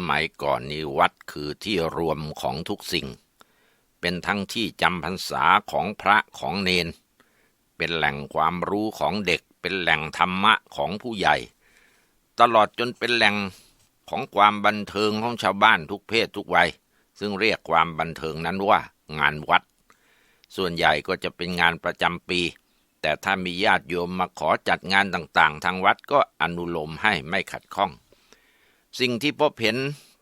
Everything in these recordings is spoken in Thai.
สมัยก่อนนี้วัดคือที่รวมของทุกสิ่ง เป็นทั้งที่จำพรรษาของพระของเนน เป็นแหล่งความรู้ของเด็ก เป็นแหล่งธรรมะของผู้ใหญ่ ตลอดจนเป็นแหล่งของความบันเทิงของชาวบ้านทุกเพศทุกวัย ซึ่งเรียกความบันเทิงนั้นว่า งานวัด ส่วนใหญ่ก็จะเป็นงานประจำปี แต่ถ้ามีญาติโยมมาขอจัดงานต่างๆ ทางวัดก็อนุโลมให้ไม่ขัดข้อง สิ่งที่พบเห็น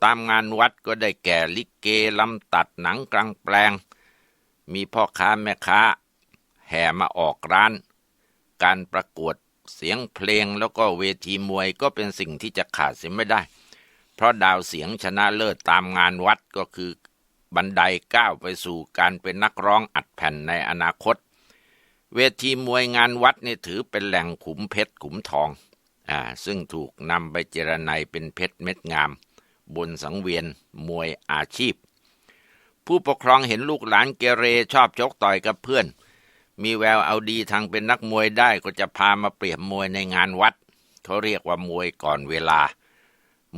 ตามงานวัดก็ได้แก่ลิเกลำตัดหนังกลางแปลง มีพ่อค้าแม่ค้า แห่มาออกร้าน การประกวดเสียงเพลงแล้วก็เวทีมวยก็เป็นสิ่งที่จะขาดเสียไม่ได้ เพราะดาวเสียงชนะเลิศตามงานวัดก็คือบันไดก้าวไปสู่การเป็นนักร้องอัดแผ่นในอนาคต เวทีมวยงานวัดนี่ถือเป็นแหล่งขุมเพชรขุมทอง อ่าซึ่งถูกนำไปเจรไนเป็นเพชรเม็ดงาม บนสังเวียนมวยอาชีพ ผู้ปกครองเห็นลูกหลานเกเรชอบชกต่อยกับเพื่อน มีแววเอาดีทางเป็นนักมวยได้ก็จะพามาเปรียบมวยในงานวัด เขาเรียกว่ามวยก่อนเวลา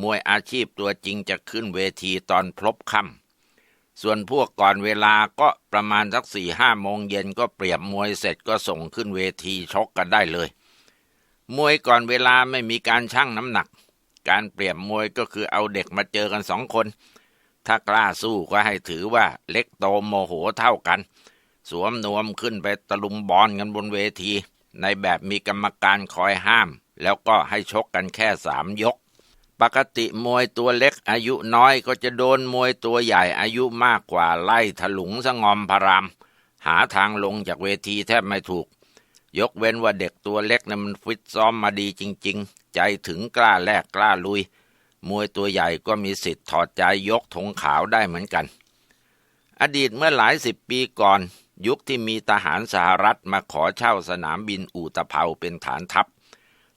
มวยอาชีพตัวจริงจะขึ้นเวทีตอนพลบค่ำส่วนพวกก่อนเวลาก็ประมาณสักสี่ห้าโมงเย็นก็เปรียบมวยเสร็จก็ส่งขึ้นเวทีชกกันได้เลย มวยก่อนเวลาไม่มีการชั่งน้ำหนัก การเปรียบมวยก็คือเอาเด็กมาเจอกันสองคน ถ้ากล้าสู้ก็ให้ถือว่าเล็กโตโมโหเท่ากัน สวมนวมขึ้นไปตะลุมบอลกันบนเวที ในแบบมีกรรมการคอยห้าม แล้วก็ให้ชกกันแค่สามยก ปกติมวยตัวเล็กอายุน้อยก็จะโดนมวยตัวใหญ่อายุมากกว่าไล่ถลุงสงอมพารามหาทางลงจากเวทีแทบไม่ถูก ยกเว้นว่าเด็กตัวเล็กนะ่ะมันฟิตซ้อมมาดีจริง ๆ ใจถึงกล้าแลกกล้าลุย มวยตัวใหญ่ก็มีสิทธิ์ถอดใจยกธงขาวได้เหมือนกัน อดีตเมื่อหลายสิบปีก่อน ยุคที่มีทหารสหรัฐมาขอเช่าสนามบินอูตะเภาเป็นฐานทัพ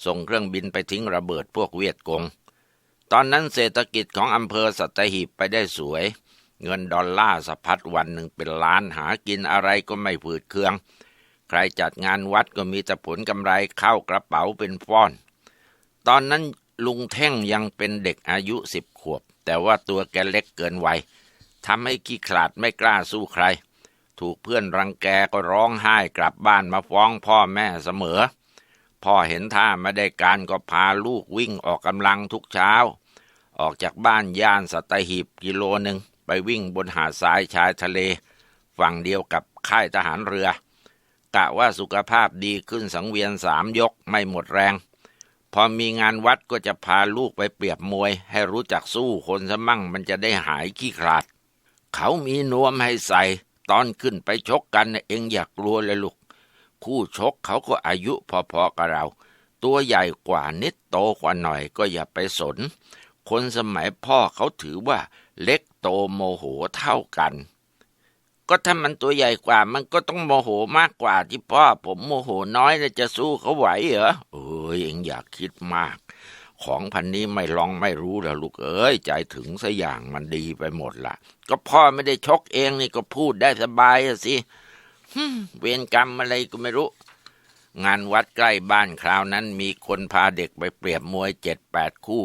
ส่งเครื่องบินไปทิ้งระเบิดพวกเวียดกง ตอนนั้นเศรษฐกิจของอำเภอสัตหีบไปได้สวย เงินดอลลาร์สะพัดวันหนึ่งเป็นล้านหากินอะไรก็ไม่ผืดเคือง ใครจัดงานวัดก็มีแต่ผลกำไรเข้ากระเป๋าเป็นฟ้อน ตอนนั้นลุงเท่งยังเป็นเด็กอายุสิบขวบ แต่ว่าตัวแกเล็กเกินวัยทำให้ขี้ขลาดไม่กล้าสู้ใคร ถูกเพื่อนรังแกก็ร้องไห้กลับบ้านมาฟ้องพ่อแม่เสมอ พ่อเห็นท่าไม่ได้การก็พาลูกวิ่งออกกำลังทุกเช้า ออกจากบ้านย่านสัตหีบกิโลหนึ่งไปวิ่งบนหาดทรายชายทะเล ฝั่งเดียวกับค่ายทหารเรือ กะว่าสุขภาพดีขึ้นสังเวียนสามยกไม่หมดแรง พอมีงานวัดก็จะพาลูกไปเปรียบมวย ให้รู้จักสู้คนซะมั่งมันจะได้หายขี้ขลาด เขามีนวมให้ใส่ ตอนขึ้นไปชกกันเองอย่ากกลัวเลยลูก คู่ชกเขาก็อายุพอๆกับเรา ตัวใหญ่กว่านิดโตกว่าหน่อยก็อย่าไปสน คนสมัยพ่อเขาถือว่าเล็กโตโมโหเท่ากัน ก็ถ้ามันตัวใหญ่กว่า มันก็ต้องโมโหมากกว่าที่พ่อผมโมโหน้อยจะสู้เขาไหวเหรอเอ้ยเองอยากคิดมาก ของพันนี้ไม่ลองไม่รู้แล้วลูกเอ้ยใจถึงสอย่างมันดีไปหมดละก็พ่อไม่ได้ชกเองนี่ก็พูดได้สบายสิเวรกรรมอะไรก็ไม่รู้ งานวัดใกล้บ้านคราวนั้น มีคนพาเด็กไปเปรียบมวยเจ็ดแปดคู่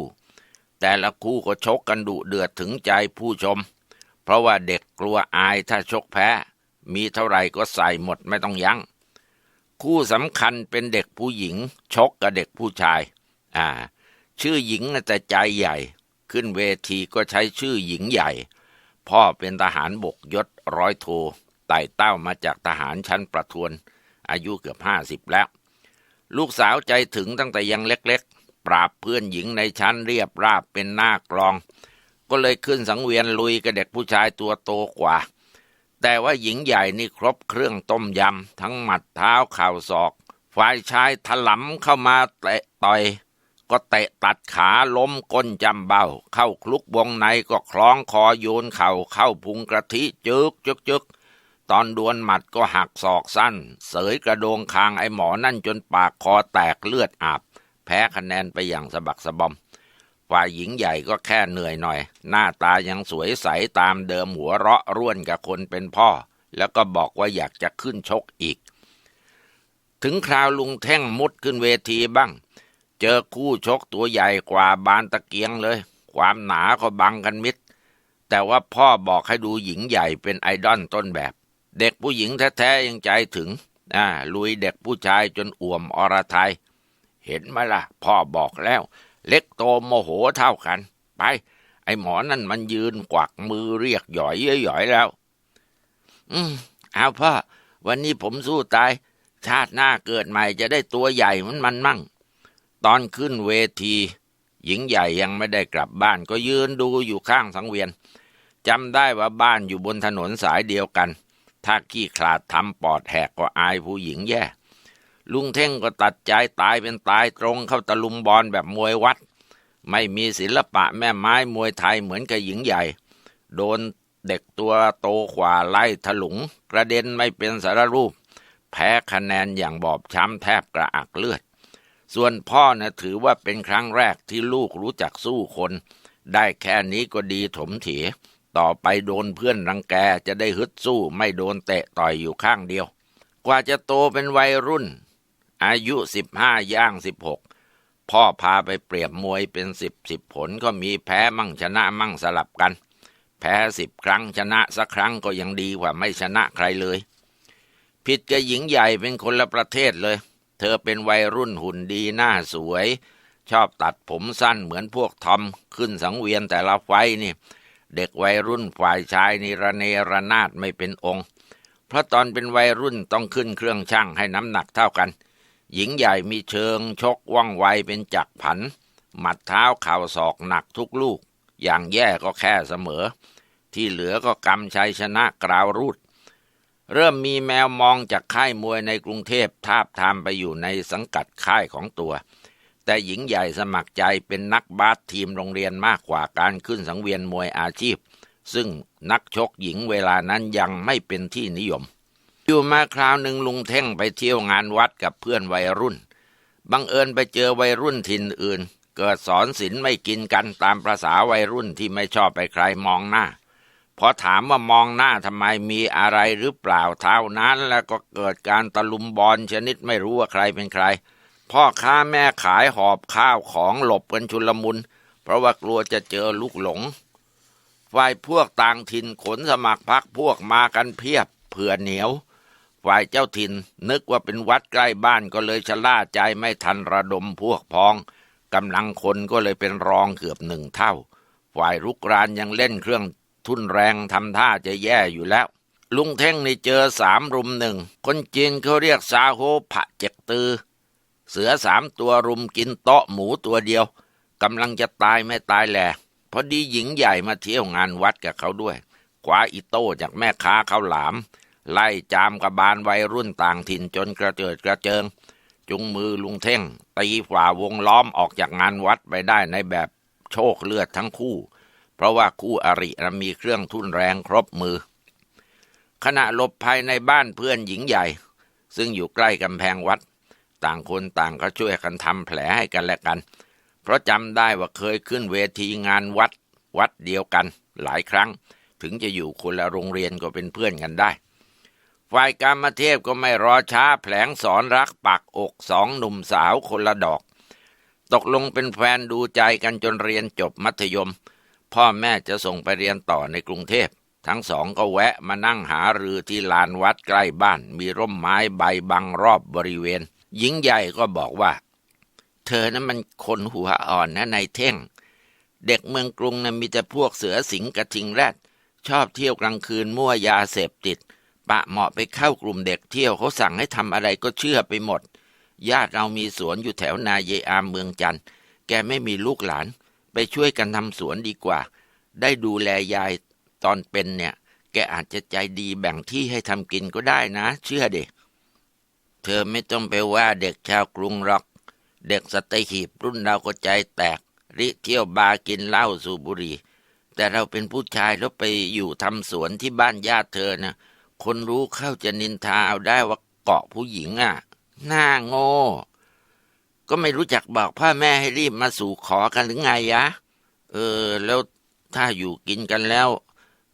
แต่ละคู่ก็ชกกันดุเดือดถึงใจผู้ชม เพราะว่าเด็กกลัวอายถ้าชกแพ้ มีเท่าไหร่ก็ใส่หมดไม่ต้องยัง้ง คู่สำคัญเป็นเด็กผู้หญิง ชกกับเด็กผู้ชาย อ่า ชื่อหญิงนะแต่ใจใหญ่ ขึ้นเวทีก็ใช้ชื่อหญิงใหญ่ พ่อเป็นทหารบกยศร้อยโทไต่เต้ามาจากทหารชั้นประทวน อายุเกือบห้าสิบแล้ว ลูกสาวใจถึงตั้งแต่ยังเล็กๆ ปราบเพื่อนหญิงในชั้นเรียบราบเป็นหน้ากลอง ก็เลยขึ้นสังเวียนลุยกับเด็กผู้ชายตัวโตกว่า แต่ว่าหญิงใหญ่นี่ครบเครื่องต้มยำ ทั้งหมัดเท้าเข่าศอก ฝ่ายชายถลำเข้ามาเตะต่อย ก็เตะตัดขาล้มก้นจำเบ้า เข้าคลุกวงในก็คล้องคอโยนเข่าเข้าพุงกระทิจึกจึกจึกตอนดวลหมัดก็หักศอกสั้น เสยกระโดงคางไอหมอนั่นจนปากคอแตกเลือดอาบ แพ้คะแนนไปอย่างสะบักสะบอม ฝ่ายหญิงใหญ่ก็แค่เหนื่อยหน่อย หน้าตายังสวยใสตามเดิมหัวเราะร่วนกับคนเป็นพ่อ แล้วก็บอกว่าอยากจะขึ้นชกอีก ถึงคราวลุงแท่งมุดขึ้นเวทีบ้าง เจอคู่ชกตัวใหญ่กว่าบานตะเกียงเลย ความหนาก็บังกันมิด แต่ว่าพ่อบอกให้ดูหญิงใหญ่เป็นไอดอลต้นแบบ เด็กผู้หญิงแท้ๆยังใจถึงอ่าลุยเด็กผู้ชายจนอ่วมอรไทย เห็นไหมล่ะ พ่อบอกแล้ว เล็กโตโมโหเท่ากัน ไป ไอหมอนั่นมันยืนกวักมือเรียกหยอยหยอยแล้ว อืมเอาพ่อ วันนี้ผมสู้ตาย ชาติหน้าเกิดใหม่จะได้ตัวใหญ่มันมันมั่ง ตอนขึ้นเวที หญิงใหญ่ยังไม่ได้กลับบ้าน ก็ยืนดูอยู่ข้างสังเวียนจำได้ว่าบ้านอยู่บนถนนสายเดียวกัน ถ้าขี้ขลาดทำปอดแหกก็อายผู้หญิงแย่ ลุงเท่งก็ตัดใจตายเป็นตายตรงเข้าตะลุมบอลแบบมวยวัด ไม่มีศิลปะแม่ไม้มวยไทยเหมือนกับหญิงใหญ่ โดนเด็กตัวโตขวาไล่ถลุง กระเด็นไม่เป็นสารรูป แพ้คะแนนอย่างบอบช้ำแทบกระอักเลือด ส่วนพ่อนะถือว่าเป็นครั้งแรกที่ลูกรู้จักสู้คน ได้แค่นี้ก็ดีถมถีต่อไปโดนเพื่อนรังแกจะได้ฮึดสู้ไม่โดนเตะต่อยอยู่ข้างเดียว กว่าจะโตเป็นวัยรุ่น อายุสิบห้าย่างสิบหกพ่อพาไปเปรียบมวยเป็นสิบสิบผลก็มีแพ้มั่งชนะมั่งสลับกัน แพ้สิบครั้งชนะสักครั้งก็ยังดีกว่าไม่ชนะใครเลย ผิดกับหญิงใหญ่เป็นคนละประเทศเลย เธอเป็นวัยรุ่นหุ่นดีหน้าสวย ชอบตัดผมสั้นเหมือนพวกทอมขึ้นสังเวียนแต่ละไฟนี่ เด็กวัยรุ่นฝ่ายชายนี่ระเนระนาดไม่เป็นองค์ เพราะตอนเป็นวัยรุ่นต้องขึ้นเครื่องช่างให้น้ำหนักเท่ากัน หญิงใหญ่มีเชิงชกว่องไวเป็นจักรผัน หมัดเท้าเข่าศอกหนักทุกลูก อย่างแย่ก็แค่เสมอ ที่เหลือก็กำชัยชนะกราวรูด เริ่มมีแมวมองจากค่ายมวยในกรุงเทพทาบทามไปอยู่ในสังกัดค่ายของตัว แต่หญิงใหญ่สมัครใจเป็นนักบาสทีมโรงเรียนมากกว่าการขึ้นสังเวียนมวยอาชีพ ซึ่งนักชกหญิงเวลานั้นยังไม่เป็นที่นิยม อยู่มาคราวหนึ่งลุงเท่งไปเที่ยวงานวัดกับเพื่อนวัยรุ่น บังเอิญไปเจอวัยรุ่นถิ่นอื่น เกิดสอนศิลไม่กินกันตามประษาวัยรุ่นที่ไม่ชอบไปใครมองหน้า พอถามว่ามองหน้าทำไมมีอะไรหรือเปล่าเท่านั้นแล้วก็เกิดการตะลุมบอลชนิดไม่รู้ว่าใครเป็นใคร พ่อค้าแม่ขายหอบข้าวของหลบกันชุลมุน เพราะว่ากลัวจะเจอลูกหลงฝ่ายพวกต่างถิ่นขนสมัครพักพวกมากันเพียบเผื่อเหนียว ฝ่ายเจ้าถิ่นนึกว่าเป็นวัดใกล้บ้านก็เลยชะล่าใจไม่ทันระดมพวกพ้องกำลังคนก็เลยเป็นรองเกือบหนึ่งเท่า ฝ่ายรุกรานยังเล่นเครื่องทุนแรงทำท่าจะแย่อยู่แล้ว ลุงเท่งนี่เจอสามรุมหนึ่ง คนจีนเขาเรียกซาโฮผะเจกตือ เสือสามตัวรุมกินโต๊ะหมูตัวเดียวกำลังจะตายไม่ตายแหละพอดีหญิงใหญ่มาเที่ยวงานวัดกับเขาด้วยคว้าอิโต้จากแม่ค้าเขาวหลาม ไล่จามกระบาลวัยรุ่นต่างถิ่นจนกระเจิดกระเจิง จุงมือลุงเท่ง ตีฝ่าวงล้อมออกจากงานวัดไปได้ในแบบโชคเลือดทั้งคู่ เพราะว่าคู่อริมีเครื่องทุ่นแรงครบมือ ขณะหลบภายในบ้านเพื่อนหญิงใหญ่ ซึ่งอยู่ใกล้กำแพงวัด ต่างคนต่างก็ช่วยกันทำแผลให้กันและกัน เพราะจำได้ว่าเคยขึ้นเวทีงานวัด วัดเดียวกันหลายครั้ง ถึงจะอยู่คนละโรงเรียนก็เป็นเพื่อนกันได้ ฝ่ายการมาเทพก็ไม่รอช้าแผลงสอนรักปักอกสองหนุ่มสาวคนละดอก ตกลงเป็นแฟนดูใจกันจนเรียนจบมัธยม พ่อแม่จะส่งไปเรียนต่อในกรุงเทพ ทั้งสองก็แวะมานั่งหารือที่ลานวัดใกล้บ้าน มีร่มไม้ใบบังรอบบริเวณ หญิงใหญ่ก็บอกว่า เธอนั้นมันคนหัวอ่อนนะนายเท่ง เด็กเมืองกรุงนะมีแต่พวกเสือสิงกระทิงแรด ชอบเที่ยวกลางคืนมั่วยาเสพติด ปะเหมาะไปเข้ากลุ่มเด็กเที่ยวเขาสั่งให้ทำอะไรก็เชื่อไปหมด ญาติเรามีสวนอยู่แถวนาเยอามเมืองจันทร์แกไม่มีลูกหลาน ไปช่วยกันทำสวนดีกว่า ได้ดูแลยายตอนเป็นเนี่ย แกอาจจะใจดีแบ่งที่ให้ทำกินก็ได้นะ เชื่อเด็กเธอไม่ต้องไปว่าเด็กชาวกรุงหรอก เด็กสตหีบรุ่นเราก็ใจแตก ริเที่ยวบาร์กินเหล้าสูบบุหรี่แต่เราเป็นผู้ชายแล้วไปอยู่ทำสวนที่บ้านญาติเธอนะ คนรู้เข้าจะนินทาเอาได้ว่าเกาะผู้หญิงอะ หน้าโง่ ก็ไม่รู้จักบอกพ่อแม่ให้รีบมาสู่ขอกันหรือไงยะ เออ แล้วถ้าอยู่กินกันแล้ว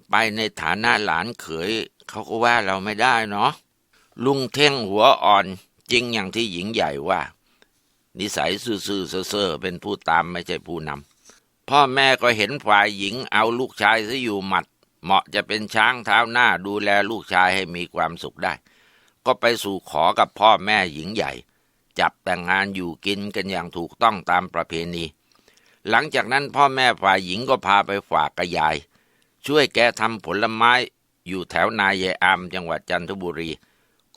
ไปในฐานะหลานเขยเขาก็ว่าเราไม่ได้เนาะ ลุงเท่งหัวอ่อน จริงอย่างที่หญิงใหญ่ว่า นิสัยซื่อๆเซ่อๆเป็นผู้ตามไม่ใช่ผู้นำพ่อแม่ก็เห็นฝ่ายหญิงเอาลูกชายซะอยู่หมัด เหมาะจะเป็นช้างเท้าหน้าดูแลลูกชายให้มีความสุขได้ ก็ไปสู่ขอกับพ่อแม่หญิงใหญ่ จับแต่งงานอยู่กินกันอย่างถูกต้องตามประเพณี หลังจากนั้นพ่อแม่ฝ่ายหญิงก็พาไปฝากกับยาย ช่วยแกทำผลไม้อยู่แถวนายายอามจังหวัดจันทบุรี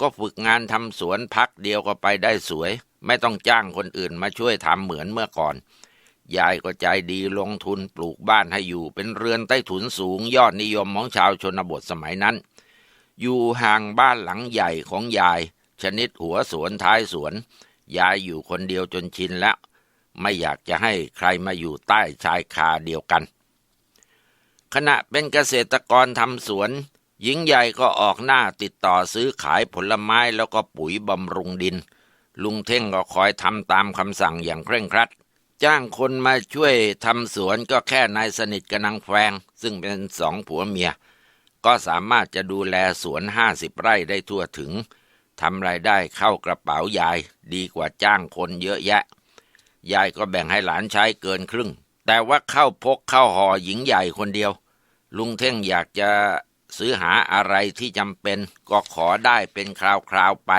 ก็ฝึกงานทำสวนพักเดียวก็ไปได้สวย ไม่ต้องจ้างคนอื่นมาช่วยทำเหมือนเมื่อก่อน ยายก็ใจดีลงทุนปลูกบ้านให้อยู่เป็นเรือนใต้ถุนสูงยอดนิยมของชาวชนบทสมัยนั้น อยู่ห่างบ้านหลังใหญ่ของยาย ชนิดหัวสวนท้ายสวน ยายอยู่คนเดียวจนชินแล้ว ไม่อยากจะให้ใครมาอยู่ใต้ชายคาเดียวกัน ขณะเป็นเกษตรกรทำสวน หญิงใหญ่ก็ออกหน้าติดต่อซื้อขายผลไม้แล้วก็ปุ๋ยบำรุงดิน ลุงเท่งก็คอยทำตามคำสั่งอย่างเคร่งครัด จ้างคนมาช่วยทำสวนก็แค่นายสนิทกับนางแฟง ซึ่งเป็นสองผัวเมีย ก็สามารถจะดูแลสวนห้าสิบไร่ได้ทั่วถึงทำรายได้เข้ากระเป๋ายาย ดีกว่าจ้างคนเยอะแยะ ยายก็แบ่งให้หลานใช้เกินครึ่ง แต่ว่าเข้าพกเข้าห่อหญิงใหญ่คนเดียว ลุงเท่งอยากจะซื้อหาอะไรที่จำเป็น ก็ขอได้เป็นคราวๆไป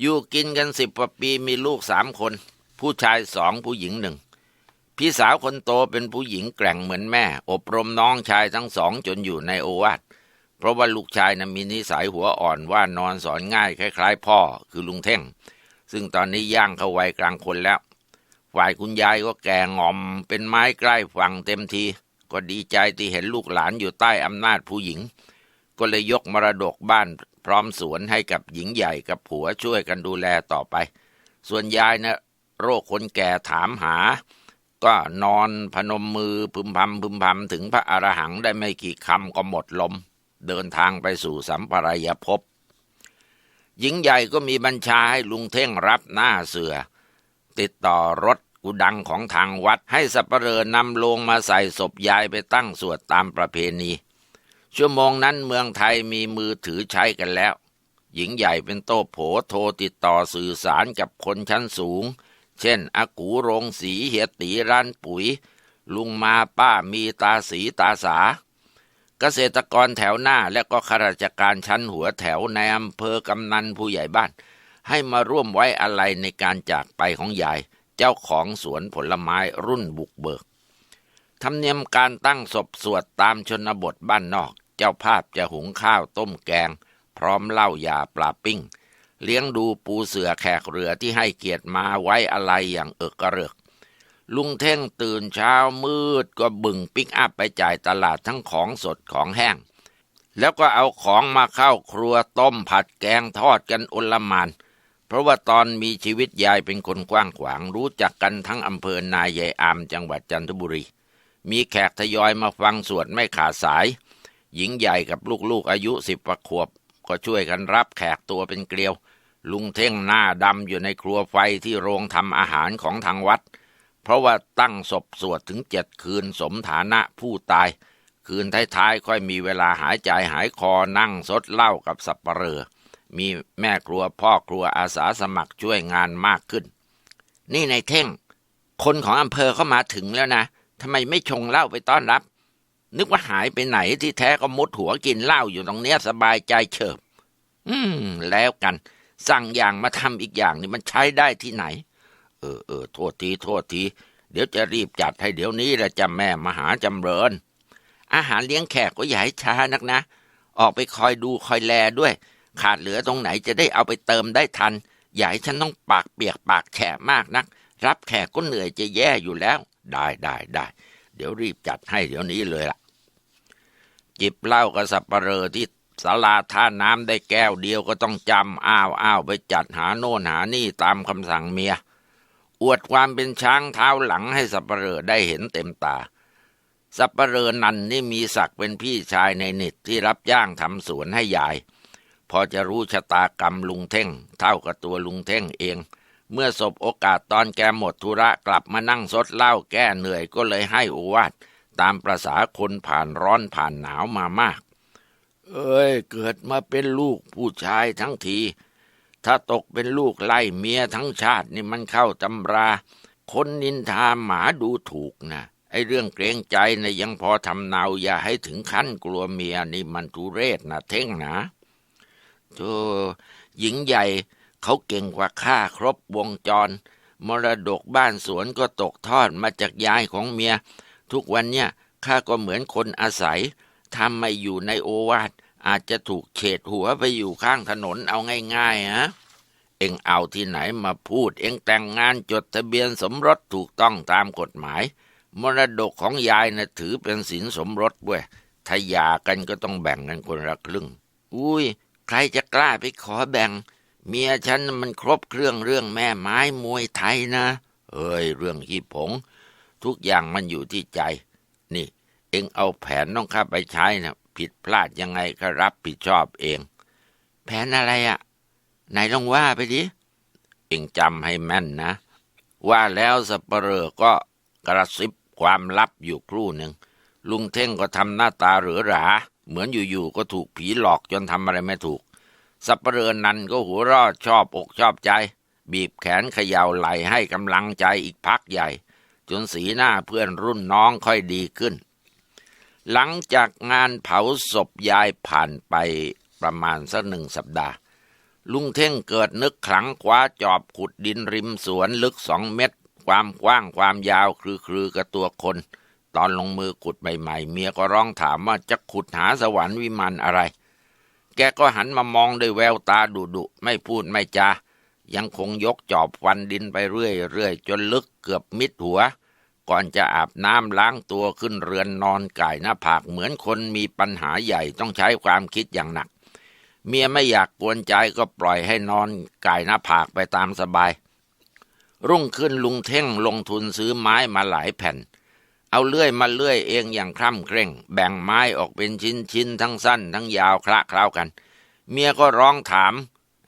อยู่กินกันสิบกว่าปีมีลูกสามคน ผู้ชายสองผู้หญิงหนึ่งพี่สาวคนโตเป็นผู้หญิงแกร่งเหมือนแม่ อบรมน้องชายทั้งสองจนอยู่ในโอวาทเพราะว่าลูกชายนะมีนิสัยหัวอ่อนว่านอนสอนง่ายคล้าย ๆ พ่อคือลุงเท่ง ซึ่งตอนนี้ย่างเข้าวัยกลางคนแล้ว ฝ่ายคุณยายก็แก่งอม เป็นไม้ใกล้ฝั่งเต็มที ก็ดีใจที่เห็นลูกหลานอยู่ใต้อำนาจผู้หญิง ก็เลยยกมรดกบ้าน พร้อมสวนให้กับหญิงใหญ่กับผัวช่วยกันดูแลต่อไป ส่วนยายนะโรคคนแก่ถามหา ก็นอนพนมมือพึมพำพึมพำถึงพระอรหังได้ไม่กี่คำก็หมดลม เดินทางไปสู่สัมปรายภพหญิงใหญ่ก็มีบัญชาให้ลุงเท่งรับหน้าเสือ ติดต่อรถกุดังของทางวัดให้สัปเหร่อนำลงมาใส่ศพยายไปตั้งสวดตามประเพณี ชั่วโมงนั้นเมืองไทยมีมือถือใช้กันแล้ว หญิงใหญ่เป็นโต้โผโทรติดต่อสื่อสารกับคนชั้นสูง เช่นอากูโรงสีเหียตีร้านปุ๋ย ลุงมาป้ามีตาสีตาสา เกษตรกรแถวหน้าและก็ข้าราชการชั้นหัวแถวในอำเภอกำนันผู้ใหญ่บ้าน ให้มาร่วมไว้อะไรในการจากไปของยายเจ้าของสวนผลไม้รุ่นบุกเบิกธรรมเนียมการตั้งศพสวดตามชนบทบ้านนอก เจ้าภาพจะหุงข้าวต้มแกง พร้อมเหล้ายาปลาปิ้ง เลี้ยงดูปูเสือแขกเรือที่ให้เกียรติมาไว้อะไรอย่างเอิกกระเริก ลุงเท่งตื่นเช้ามืดก็บึงปิกอัพไปจ่ายตลาดทั้งของสดของแห้ง แล้วก็เอาของมาเข้าครัวต้มผัดแกงทอดกันอลมานเพราะว่าตอนมีชีวิตยายเป็นคนกว้างขวาง รู้จักกันทั้งอำเภอนายายอามจังหวัดจันทบุรี มีแขกทยอยมาฟังสวดไม่ขาดสาย หญิงใหญ่กับลูกๆอายุสิบกว่าขวบ ก็ช่วยกันรับแขกตัวเป็นเกลียว ลุงเท่งหน้าดำอยู่ในครัวไฟที่โรงทำอาหารของทางวัด เพราะว่าตั้งศพสวดถึงเจ็ดคืนสมฐานะผู้ตาย คืนท้ายๆ ค่อยมีเวลาหายใจหายคอนั่งซดเหล้ากับสับปะเหรอมีแม่ครัวพ่อครัวอาสาสมัครช่วยงานมากขึ้น นี่ในเท่ง คนของอำเภอเข้ามาถึงแล้วนะทำไมไม่ชงเหล้าไปต้อนรับ นึกว่าหายไปไหนที่แท้ก็มุดหัวกินเหล้าอยู่ตรงเนี้ยสบายใจเฉิบ อืม แล้วกัน สั่งอย่างมาทำอีกอย่างนี่มันใช้ได้ที่ไหน เออเออโทษทีโทษที เดี๋ยวจะรีบจัดให้เดี๋ยวนี้แหละจะแม่มหาจำเริญ อาหารเลี้ยงแขกก็อย่าให้ช้านักนะ ออกไปคอยดูคอยแลด้วย ขาดเหลือตรงไหนจะได้เอาไปเติมได้ทัน อย่าให้ฉันต้องปากเปียกปากแฉะมากนัก รับแขกก็เหนื่อยจะแย่อยู่แล้ว ได้ได้ได้เดี๋ยวรีบจัดให้เดี๋ยวนี้เลยล่ะ จิบเหล้ากับสับปะเหรอที่ศาลาท่าน้ำได้แก้วเดียวก็ต้องจำอ้าวอ้าวไปจัดหาโน่นหานี่ตามคำสั่งเมีย อวดความเป็นช้างเท้าหลังให้สับปะเหรอได้เห็นเต็มตา สับปะเหรอนันนี่มีศักดิ์เป็นพี่ชายในนิดที่รับจ้างทำสวนให้ยาย พอจะรู้ชะตากรรมลุงเท่ง เท่ากับตัวลุงเท่งเอง เมื่อสบโอกาสตอนแกหมดธุระกลับมานั่งซดเหล้าแก้เหนื่อยก็เลยให้อวาท ตามประษาคนผ่านร้อนผ่านหนาวมามาก เอ้ย เกิดมาเป็นลูกผู้ชายทั้งที ถ้าตกเป็นลูกไล่เมียทั้งชาตินี่มันเข้าตำรา คนนินทาหมาดูถูกนะไอ้เรื่องเกรงใจนะยังพอทำเนาอย่าให้ถึงขั้นกลัวเมียนี่มันทุเรศนะเท่งนะโธ่หญิงใหญ่เขาเก่งกว่าข้าครบวงจร มรดกบ้านสวนก็ตกทอดมาจากยายของเมีย ทุกวันเนี่ยข้าก็เหมือนคนอาศัยทำไม่อยู่ในโอวาทอาจจะถูกเฉดหัวไปอยู่ข้างถนนเอาง่ายๆฮะเอ็งเอาที่ไหนมาพูด เอ็งแต่งงานจดทะเบียนสมรสถูกต้องตามกฎหมาย มรดกของยายนะ่ะถือเป็นสินสมรสเว้ยถ้าหย่ากันก็ต้องแบ่งกันคนละครึ่ง อุ้ย ใครจะกล้าไปขอแบ่ง เมียฉันมันครบเครื่องเรื่องแม่ไม้มวยไทยนะ เอ้ย เรื่องขี้ผง ทุกอย่างมันอยู่ที่ใจ นี่ เอ็งเอาแผนน้องข้าไปใช้นะผิดพลาดยังไงก็รับผิดชอบเอง แผนอะไรอะ่ะไหนลองว่าไปดิ เอ็งจำให้แม่นนะ ว่าแล้วสปเปรอก็กระซิบความลับอยู่ครู่หนึ่ง ลุงเท่งก็ทำหน้าตาเหรือหรา เหมือนอยู่ๆก็ถูกผีหลอกจนทำอะไรไม่ถูกสับเปลือนันก็หัวรอดชอบอกชอบใจ บีบแขนเขย่าไหลให้กำลังใจอีกพักใหญ่ จนสีหน้าเพื่อนรุ่นน้องค่อยดีขึ้น หลังจากงานเผาศพยายผ่านไปประมาณสักหนึ่งสัปดาห์ ลุงเท่งเกิดนึกขลังคว้าจอบขุดดินริมสวนลึกสองเมตร ความกว้างความยาวคือคือกับตัวคน ตอนลงมือขุดใหม่ๆ เมียก็ร้องถามว่าจะขุดหาสวรรค์วิมานอะไร แกก็หันมามองด้วยแววตาดุดุไม่พูดไม่จา ยังคงยกจอบฟันดินไปเรื่อยๆ จนลึกเกือบมิดหัว ก่อนจะอาบน้ำล้างตัวขึ้นเรือนนอนก่ายหน้าผากเหมือนคนมีปัญหาใหญ่ต้องใช้ความคิดอย่างหนัก เมียไม่อยากกวนใจก็ปล่อยให้นอนก่ายหน้าผากไปตามสบาย รุ่งขึ้นลุงเท่งลงทุนซื้อไม้มาหลายแผ่น เอาเลื่อยมาเลื่อยเองอย่างคร่ำเคร่ง แบ่งไม้ออกเป็นชิ้นๆทั้งสั้น ทั้งยาวคละเคล้ากัน เมียก็ร้องถาม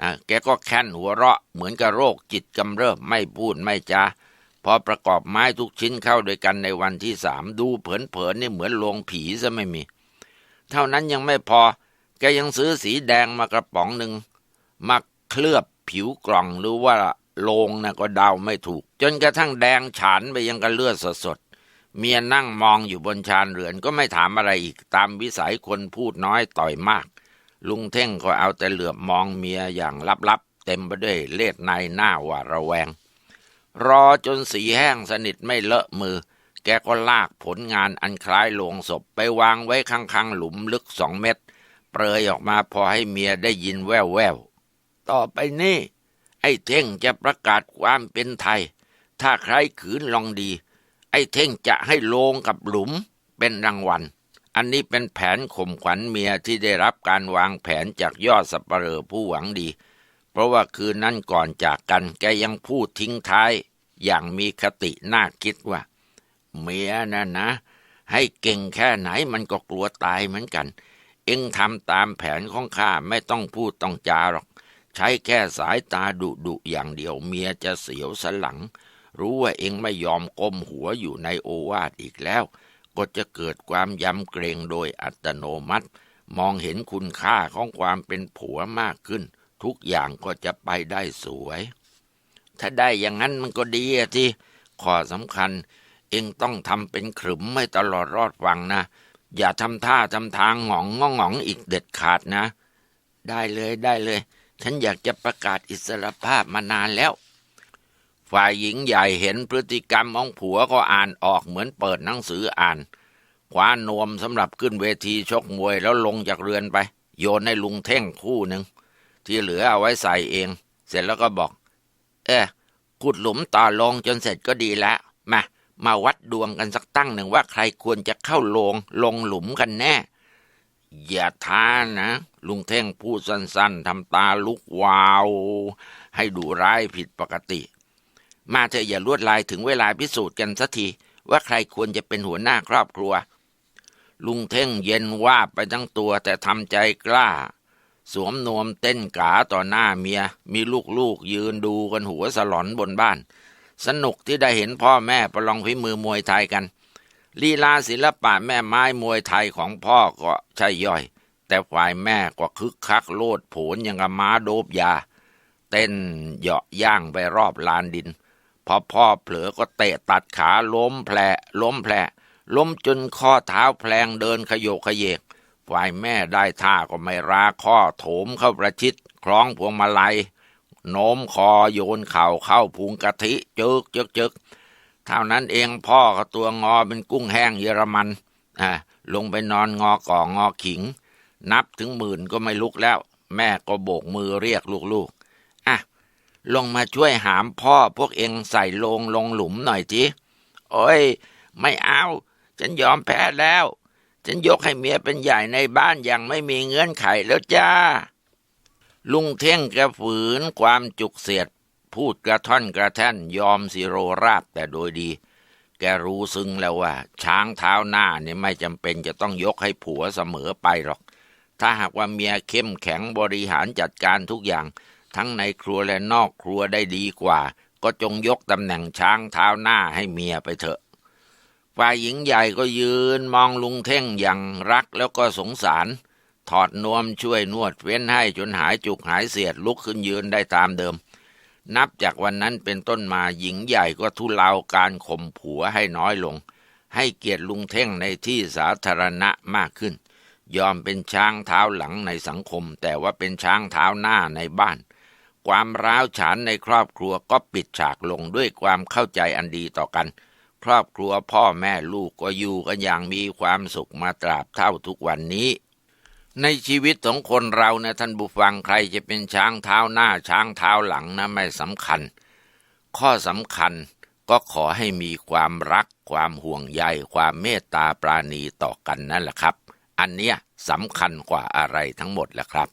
อะแกก็แค้นหัวเราะเหมือนกับโรคจิตกำเริบไม่พูดไม่จาพอประกอบไม้ทุกชิ้นเข้าด้วยกันในวันที่สามดูเผินๆนี่เหมือนโลงผีซะไม่มี เท่านั้นยังไม่พอ แกยังซื้อสีแดงมากระป๋องหนึ่งมาเคลือบผิวกล่องหรือว่าโลงนะก็เดาไม่ถูก จนกระทั่งแดงฉานไปยังกระเลือดสดๆเมียนั่งมองอยู่บนชานเรือนก็ไม่ถามอะไรอีกตามวิสัยคนพูดน้อยต่อยมาก ลุงเท่งก็เอาแต่เหลือบมองเมียอย่างลับๆ เต็มไปด้วยเลือดในหน้าหวาดระแวง รอจนสีแห้งสนิทไม่เลอะมือ แกก็ลากผลงานอันคล้ายโลงศพไปวางไว้ข้างๆ หลุมลึกสองเมตร เปรยออกมาพอให้เมียได้ยินแว่วๆ ต่อไปนี่ ไอ้เท่งจะประกาศความเป็นไทย ถ้าใครขืนลองดี ไอ้เท่งจะให้โลงกับหลุมเป็นรางวัล อันนี้เป็นแผนข่มขวัญเมียที่ได้รับการวางแผนจากยอดสัปเหร่อผู้หวังดี เพราะว่าคืนนั้นก่อนจากกันแกยังพูดทิ้งท้าย อย่างมีคติน่าคิดว่า เมียนะนะ ให้เก่งแค่ไหนมันก็กลัวตายเหมือนกัน เอ็งทำตามแผนของข้าไม่ต้องพูดต้องจาหรอก ใช้แค่สายตาดุดุอย่างเดียวเมียจะเสียวสนหลัง รู้ว่าเอ็งไม่ยอมก้มหัวอยู่ในโอวาทอีกแล้ว ก็จะเกิดความยำเกรงโดยอัตโนมัติ มองเห็นคุณค่าของความเป็นผัวมากขึ้น ทุกอย่างก็จะไปได้สวย ถ้าได้อย่างนั้นมันก็ดีอะที่ข้อสำคัญ เอ็งต้องทำเป็นขรึมไม่ตลอดรอดฟังนะ อย่าทำท่าทำทางหงองงองหงองอีกเด็ดขาดนะ ได้เลยได้เลย ฉันอยากจะประกาศอิสรภาพมานานแล้ว ฝ่ายหญิงใหญ่เห็นพฤติกรรมของผัวก็อ่านออกเหมือนเปิดหนังสืออ่านคว้านวมสำหรับขึ้นเวทีชกมวยแล้วลงจากเรือนไป โยนให้ลุงเท่งคู่หนึ่ง ที่เหลือเอาไว้ใส่เอง เสร็จแล้วก็บอก เออขุดหลุมต่อลงจนเสร็จก็ดีแล้วมามาวัดดวงกันสักตั้งหนึ่งว่าใครควรจะเข้าลงลงหลุมกันแน่ อย่าท้านะ ลุงเท่งพูดสั้นๆทำตาลุกวาว ให้ดูร้ายผิดปกติ มาเถอะอย่าลวดลายถึงเวลาพิสูจน์กันสักทีว่าใครควรจะเป็นหัวหน้าครอบครัว ลุงเท่งเย็นว่าไปทั้งตัวแต่ทำใจกล้า สวมนวมเต้นกาต่อหน้าเมีย มีลูกๆยืนดูกันหัวสลอนบนบ้าน สนุกที่ได้เห็นพ่อแม่ประลองฝีมือมวยไทยกันลีลาศิลปะแม่ไม้มวยไทยของพ่อก็ใช่ย่อย แต่ฝ่ายแม่ก็คึกคักโลดโผนอย่างกับม้าโดบยา เต้นเหยาะย่างไปรอบลานดิน พอพ่อเผลอก็เตะตัดขาล้มแผลล้มแผลล้มจนข้อเท้าแพลงเดินขยโยกขยเยก ฝ่ายแม่ได้ท่าก็ไม่ราข้อโถมเข้าประชิด คล้องพวงมาลัยโน้มคอโยนเข่าเข้าพุงกะทิจึกจึกจึกเท่านั้นเองพ่อก็ตัวงอเป็นกุ้งแห้งเยอรมันอ่าลงไปนอนงอก่องอขิง นับถึงหมื่นก็ไม่ลุกแล้ว แม่ก็โบกมือเรียกลูก ลงมาช่วยหามพ่อพวกเองใส่ลงลงหลุมหน่อยทีโอ้ย ไม่เอา ฉันยอมแพ้แล้ว ฉันยกให้เมียเป็นใหญ่ในบ้านอย่างไม่มีเงื่อนไขแล้วจ้า ลุงเท่งแกฝืนความจุกเสียด พูดกระท่อนกระแท่นยอมสิโรราบแต่โดยดี แกรู้ซึ้งแล้วว่า ช้างเท้าหน้าเนี่ยไม่จำเป็นจะต้องยกให้ผัวเสมอไปหรอก ถ้าหากว่าเมียเข้มแข็งบริหารจัดการทุกอย่าง ทั้งในครัวและนอกครัวได้ดีกว่า ก็จงยกตำแหน่งช้างเท้าหน้าให้เมียไปเถอะฝ่ายหญิงใหญ่ก็ยืนมองลุงเท่งอย่างรักแล้วก็สงสาร ถอดนวมช่วยนวดเว้นให้จนหายจุกหายเสียดลุกขึ้นยืนได้ตามเดิม นับจากวันนั้นเป็นต้นมาหญิงใหญ่ก็ทุเลาการข่มผัวให้น้อยลง ให้เกียรติลุงเท่งในที่สาธารณะมากขึ้น ยอมเป็นช้างเท้าหลังในสังคม แต่ว่าเป็นช้างเท้าหน้าในบ้าน ความร้าวฉานในครอบครัวก็ปิดฉากลงด้วยความเข้าใจอันดีต่อกัน ครอบครัวพ่อแม่ลูกก็อยู่กันอย่างมีความสุขมาตราบเท่าทุกวันนี้ ในชีวิตของคนเรานะท่านผู้ฟังใครจะเป็นช้างเท้าหน้าช้างเท้าหลังนะไม่สำคัญ ข้อสำคัญก็ขอให้มีความรัก ความห่วงใย ความเมตตาปราณีต่อกันนั่นแหละครับ อันเนี้ยสำคัญกว่าอะไรทั้งหมดแหละครับ